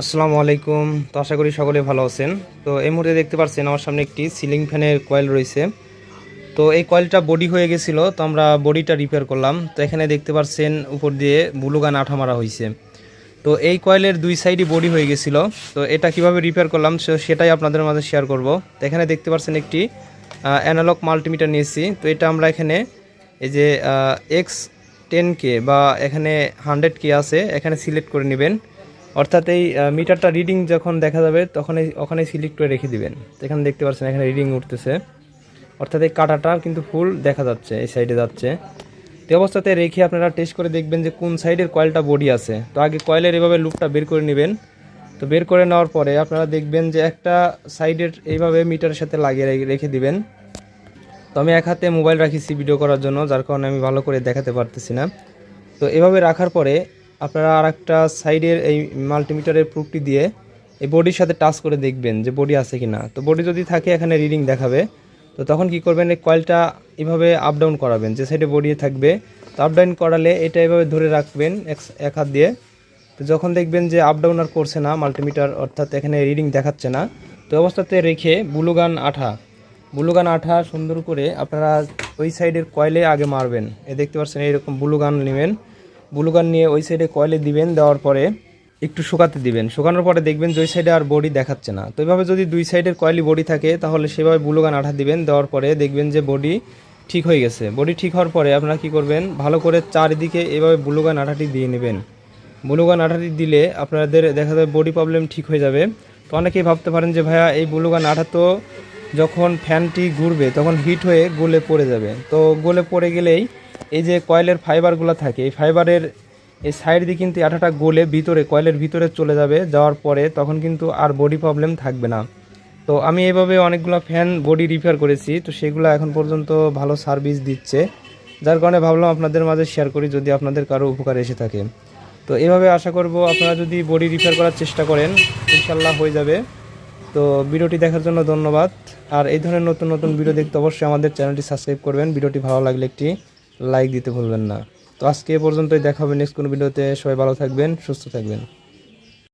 আসসালামু আলাইকুম। তো আশা করি সকলে ভালো আছেন। তো এই মুহূর্তে দেখতে পাচ্ছেন আমার সামনে একটি সিলিং ফ্যানের কয়েল রয়েছে। তো এই কয়েলটা বডি হয়ে গেছিল, তো আমরা বডিটা রিপেয়ার করলাম। তো এখানে দেখতে পাচ্ছেন উপর দিয়ে ব্লুগান আঠা মারা হয়েছে তো এই কয়েলের দুই সাইডই বডি হয়ে গেছিল। তো এটা কীভাবে রিপেয়ার করলাম সেটাই আপনাদের মাঝে শেয়ার করব। তো এখানে দেখতে পাচ্ছেন একটি অ্যানালগ মাল্টিমিটার নিয়েছি। তো এটা আমরা এখানে, এই যে এক্স টেন কে বা এখানে হান্ড্রেড কে আছে, এখানে সিলেক্ট করে নেবেন। অর্থাৎ এই মিটারটা রিডিং যখন দেখা যাবে, তখন এই ওখানে সিলেক্ট করে রেখে দিবেন। এখানে দেখতে পাচ্ছেন, এখানে রিডিং উঠতেছে। অর্থাৎ এই কাটাটা কিন্তু ফুল দেখা যাচ্ছে, এই সাইডে যাচ্ছে। তো অবস্থাতে রেখে আপনারা টেস্ট করে দেখবেন যে কোন সাইডের কয়েলটা বডি আছে। তো আগে কয়েলের এভাবে লুপটা বের করে নেবেন। তো বের করে নেওয়ার পরে আপনারা দেখবেন যে একটা সাইডের এইভাবে মিটারের সাথে লাগিয়ে রেখে দিবেন। তো আমি এক হাতে মোবাইল রাখিছি ভিডিও করার জন্য, যার কারণে আমি ভালো করে দেখাতে পারতেছি না। তো এভাবে রাখার পরে আপনারা আর একটা সাইডের এই মাল্টিমিটারের প্রুফটি দিয়ে এই বডির সাথে টাচ করে দেখবেন যে বডি আছে কি না তো বডি যদি থাকে, এখানে রিডিং দেখাবে। তো তখন কি করবেন, এই কয়েলটা এভাবে আপ ডাউন করাবেন, যে সাইডে বডি থাকবে। তো আপ ডাউন করালে এটা এভাবে ধরে রাখবেন, এক- হাত দিয়ে। তো যখন দেখবেন যে আপ ডাউন আর করছে না, মাল্টিমিটার অর্থাৎ এখানে রিডিং দেখাচ্ছে না, তো অবস্থাতে রেখে বুলুগান আঠা বুলুগান আঠা সুন্দর করে আপনারা ওই সাইডের কয়েলে আগে মারবেন। এ দেখতে পাচ্ছেন, এইরকম বুলুগান নেবেন। বুলুগান নিয়ে ওই সাইডে কয়েলে দিবেন, দেওয়ার পরে একটু শুকাতে দিবেন। শুকানোর পরে দেখবেন যে ওই সাইডে আর বডি দেখাচ্ছে না। তো এইভাবে যদি দুই সাইডের কয়েলই বডি থাকে, তাহলে সেভাবে বুলুগান আঠা দিবেন, দেওয়ার পরে দেখবেন যে বডি ঠিক হয়ে গেছে। বডি ঠিক হওয়ার পরে আপনারা কি করবেন, ভালো করে চারিদিকে এভাবে বুলুগান আঠাটি দিয়ে নেবেন। বুলুগান আঠাটি দিলে আপনাদের দেখা যাবে বডি প্রবলেম ঠিক হয়ে যাবে। তো অনেকেই ভাবতে পারেন যে, ভাইয়া, এই বুলুগান আঠা তো যখন ফ্যানটি ঘুরবে, তখন হিট হয়ে গলে পড়ে যাবে। তো গলে পড়ে গেলেই এই যে কয়েলের ফাইবারগুলো থাকে, এই ফাইবারের এই সাইড দিয়ে কিন্তু আঠাটা গলে ভিতরে, কয়েলের ভিতরে চলে যাবে, যাওয়ার পরে তখন কিন্তু আর বডি প্রবলেম থাকবে না। তো আমি এইভাবে অনেকগুলো ফ্যান বডি রিপেয়ার করেছি, তো সেগুলো এখন পর্যন্ত ভালো সার্ভিস দিচ্ছে। যার কারণে ভাবলাম আপনাদের মাঝে শেয়ার করি, যদি আপনাদের কারও উপকার এসে থাকে। তো এভাবে আশা করব আপনারা যদি বডি রিপেয়ার করার চেষ্টা করেন ইনশাল্লাহ হয়ে যাবে। তো ভিডিওটি দেখার জন্য ধন্যবাদ। আর এই ধরনের নতুন নতুন ভিডিও দেখতে অবশ্যই আমাদের চ্যানেলটি সাবস্ক্রাইব করবেন। ভিডিওটি ভালো লাগলে একটি লাইক দিতে ভুলবেন না। তো আজকে এ পর্যন্তই। দেখা হবে নেক্সট কোনো ভিডিওতে সবাই ভালো থাকবেন, সুস্থ থাকবেন।